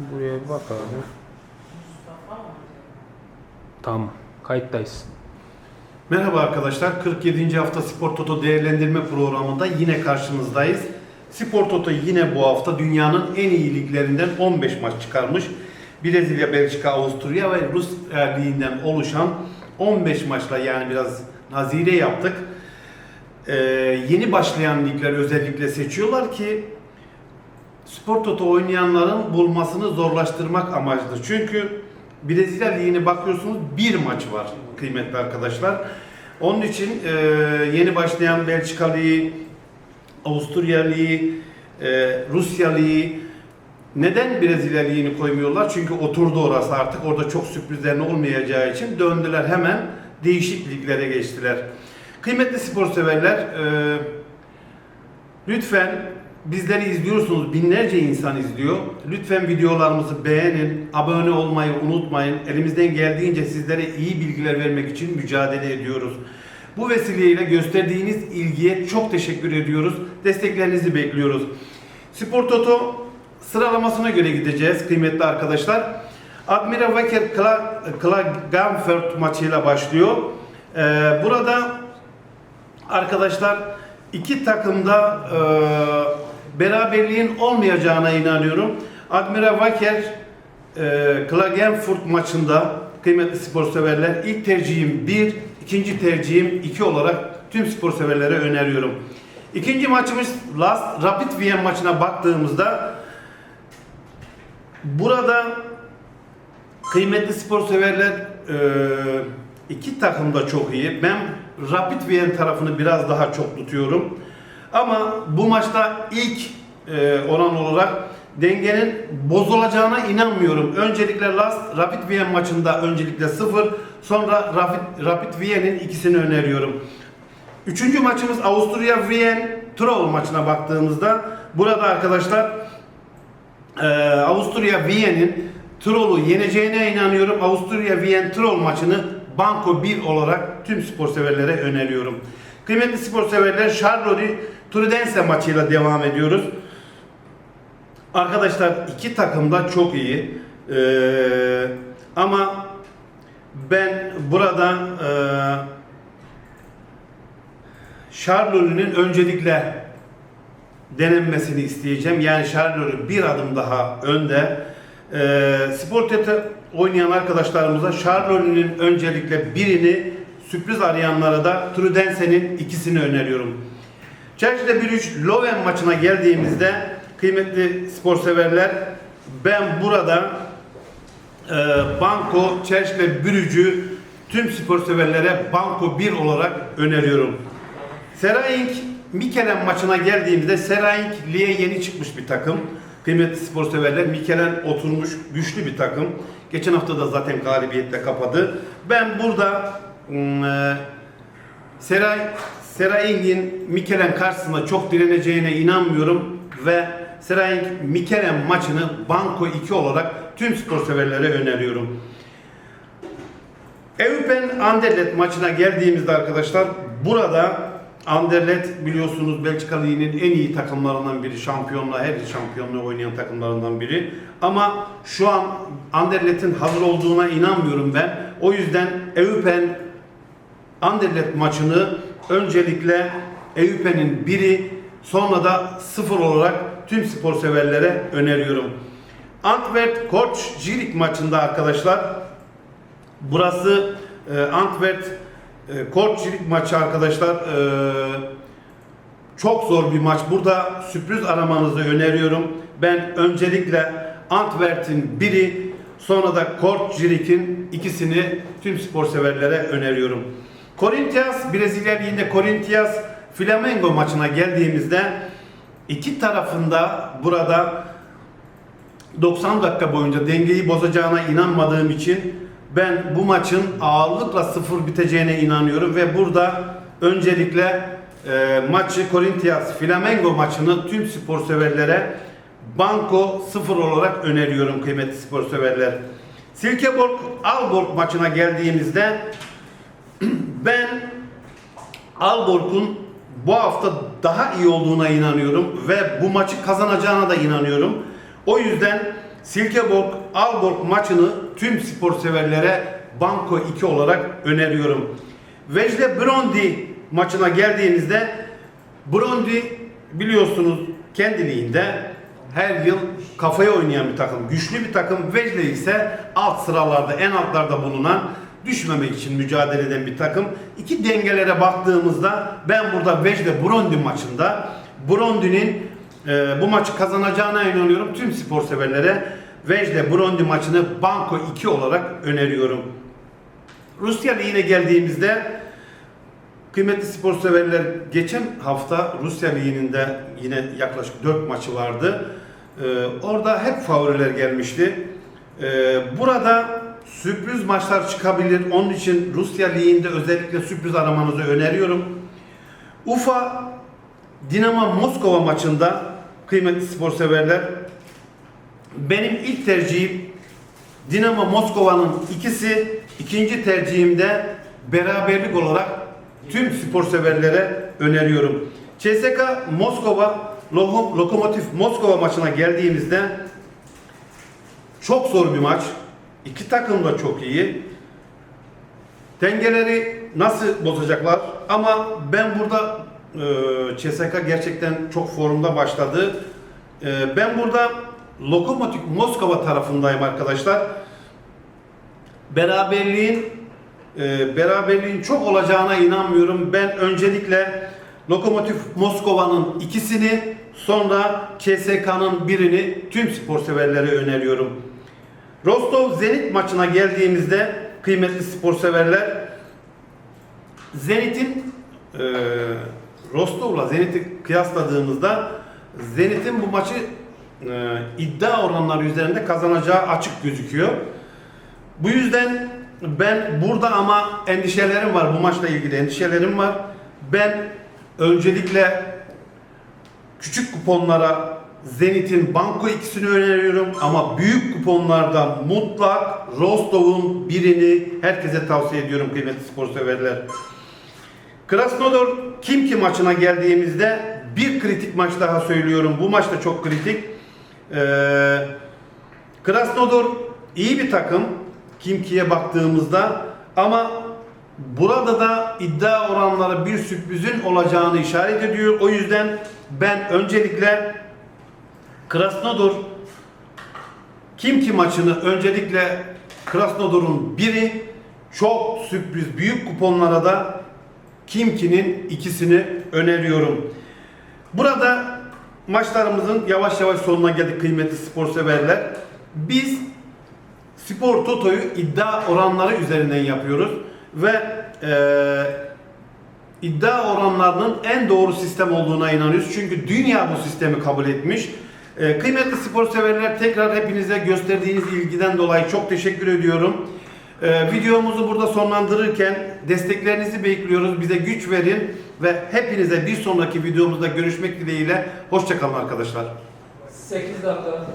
Buraya bir bak abi. Tamam. Kayıttayız. Merhaba arkadaşlar. 47. hafta Spor Toto değerlendirme programında yine karşınızdayız. Spor Toto yine bu hafta dünyanın en iyi liglerinden 15 maç çıkarmış. Brezilya, Belçika, Avusturya ve Rus liginden oluşan 15 maçla yani biraz nazire yaptık. Ee, yeni başlayan ligler özellikle seçiyorlar ki Spor Toto oynayanların bulmasını zorlaştırmak amaçlı. Çünkü Brezilya Ligi'ne bakıyorsunuz bir maç var kıymetli arkadaşlar. Onun için e, yeni başlayan Belçika Ligi, Avusturya Ligi, e, Rusya Ligi neden Brezilya Ligi'ni koymuyorlar? Çünkü oturdu orası artık. Orada çok sürprizlerin olmayacağı için döndüler hemen değişik liglere geçtiler. Kıymetli spor severler, e, Lütfen bizleri izliyorsunuz. Binlerce insan izliyor. Lütfen videolarımızı beğenin, abone olmayı unutmayın. Elimizden geldiğince sizlere iyi bilgiler vermek için mücadele ediyoruz. Bu vesileyle gösterdiğiniz ilgiye çok teşekkür ediyoruz. Desteklerinizi bekliyoruz. Spor Toto sıralamasına göre gideceğiz kıymetli arkadaşlar. Admiral Wacker Klagenfurt maçıyla başlıyor. Ee, burada Arkadaşlar iki takımda e, beraberliğin olmayacağına inanıyorum. Admiral Wacker e, Klagenfurt maçında kıymetli spor severler ilk tercihim 1, ikinci tercihim 2 olarak tüm spor severlere öneriyorum. İkinci maçımız Last Rapid Wien maçına baktığımızda burada kıymetli spor severler e, iki takım da çok iyi. Ben Rapid Wien tarafını biraz daha çok tutuyorum. Ama bu maçta ilk e, oran olarak dengenin bozulacağına inanmıyorum. Öncelikle Last Rapid Wien maçında öncelikle 0, sonra Rapid, Rapid Wien'in ikisini öneriyorum. Üçüncü maçımız Avusturya Wien Tirol maçına baktığımızda burada arkadaşlar ee, Avusturya Viyen'in Tirol'u yeneceğine inanıyorum. Avusturya Viyen Tirol maçını Banko 1 olarak tüm spor severlere öneriyorum. Kıymetli spor severler Charleroi Trudense maçıyla devam ediyoruz. Arkadaşlar iki takım da çok iyi. Ee, ama ben burada e, Charleroi öncelikle denenmesini isteyeceğim. Yani Charleroi bir adım daha önde. Ee, spor tete oynayan arkadaşlarımıza Charleroi öncelikle birini sürpriz arayanlara da Trudense'nin ikisini öneriyorum. Chelsea'de 1-3 Loven maçına geldiğimizde kıymetli spor severler ben burada e, Banko Chelsea Brügge'ü tüm spor severlere Banko 1 olarak öneriyorum. Seraing Mikelen maçına geldiğimizde Seraing Liye yeni çıkmış bir takım. Kıymetli spor severler Mikelen oturmuş güçlü bir takım. Geçen hafta da zaten galibiyetle kapadı. Ben burada ım, e, Seray Seraing'in Mikelen karşısında çok direneceğine inanmıyorum ve Seraing Mikelen maçını Banko 2 olarak tüm spor severlere öneriyorum. Eupen Anderlet maçına geldiğimizde arkadaşlar burada Anderlet biliyorsunuz Belçika Ligi'nin en iyi takımlarından biri. Şampiyonluğa, her şampiyonluğu oynayan takımlarından biri. Ama şu an Anderlet'in hazır olduğuna inanmıyorum ben. O yüzden Eupen Anderlet maçını öncelikle Eupen'in biri sonra da sıfır olarak tüm spor severlere öneriyorum. Antwerp Koç Zürich maçında arkadaşlar Burası e, Antwerp e, Korçilik maçı arkadaşlar. E, çok zor bir maç. Burada sürpriz aramanızı öneriyorum. Ben öncelikle Antwerp'in biri sonra da Korçilik'in ikisini tüm spor severlere öneriyorum. Corinthians Brezilya Ligi'nde Corinthians Flamengo maçına geldiğimizde iki tarafında burada 90 dakika boyunca dengeyi bozacağına inanmadığım için ben bu maçın ağırlıkla sıfır biteceğine inanıyorum ve burada öncelikle e, maçı Corinthians Flamengo maçını tüm spor severlere Banko sıfır olarak öneriyorum kıymetli spor severler. Silkeborg Alborg maçına geldiğimizde ben Alborg'un bu hafta daha iyi olduğuna inanıyorum ve bu maçı kazanacağına da inanıyorum. O yüzden Silkeborg Aalborg maçını tüm spor severlere Banko 2 olarak öneriyorum. Vejle Brondi maçına geldiğimizde Brondi biliyorsunuz kendiliğinde her yıl kafaya oynayan bir takım. Güçlü bir takım. Vejle ise alt sıralarda, en altlarda bulunan düşmemek için mücadele eden bir takım. İki dengelere baktığımızda ben burada Vejle Brondi maçında Brondi'nin e, bu maçı kazanacağına inanıyorum. Tüm spor severlere Vejle Brondi maçını Banko 2 olarak öneriyorum. Rusya Ligi'ne geldiğimizde Kıymetli spor severler geçen hafta Rusya Ligi'nin de yine yaklaşık 4 maçı vardı. Ee, orada hep favoriler gelmişti. Ee, burada sürpriz maçlar çıkabilir. Onun için Rusya Ligi'nde özellikle sürpriz aramanızı öneriyorum. Ufa Dinamo Moskova maçında kıymetli spor severler benim ilk tercihim Dinamo Moskova'nın ikisi, ikinci tercihimde beraberlik olarak tüm spor severlere öneriyorum. CSK Moskova Lo- Lokomotiv Moskova maçına geldiğimizde çok zor bir maç. İki takım da çok iyi. Dengeleri nasıl bozacaklar? Ama ben burada e, CSK gerçekten çok formda başladı. E, ben burada Lokomotiv Moskova tarafındayım arkadaşlar. Beraberliğin e, beraberliğin çok olacağına inanmıyorum. Ben öncelikle Lokomotiv Moskova'nın ikisini sonra CSK'nın birini tüm spor severlere öneriyorum. Rostov Zenit maçına geldiğimizde kıymetli spor severler Zenit'in e, Rostov'la Zenit'i kıyasladığımızda Zenit'in bu maçı e, iddia oranları üzerinde kazanacağı açık gözüküyor. Bu yüzden ben burada ama endişelerim var. Bu maçla ilgili endişelerim var. Ben öncelikle küçük kuponlara Zenit'in Banko ikisini öneriyorum ama büyük kuponlarda mutlak Rostov'un birini herkese tavsiye ediyorum kıymetli spor severler. Krasnodar Kimki maçına geldiğimizde bir kritik maç daha söylüyorum. Bu maç da çok kritik. Ee, Krasnodar iyi bir takım Kimki'ye baktığımızda ama burada da iddia oranları bir sürprizin olacağını işaret ediyor. O yüzden ben öncelikle Krasnodar Kimki maçını öncelikle Krasnodar'ın biri çok sürpriz büyük kuponlara da Kimki'nin ikisini öneriyorum. Burada maçlarımızın yavaş yavaş sonuna geldik kıymetli spor severler. Biz Spor Toto'yu iddia oranları üzerinden yapıyoruz ve eee, iddia oranlarının en doğru sistem olduğuna inanıyoruz. Çünkü dünya bu sistemi kabul etmiş. Eee, kıymetli spor severler tekrar hepinize gösterdiğiniz ilgiden dolayı çok teşekkür ediyorum. Eee, videomuzu burada sonlandırırken desteklerinizi bekliyoruz. Bize güç verin ve hepinize bir sonraki videomuzda görüşmek dileğiyle. Hoşçakalın arkadaşlar. 8 dakika.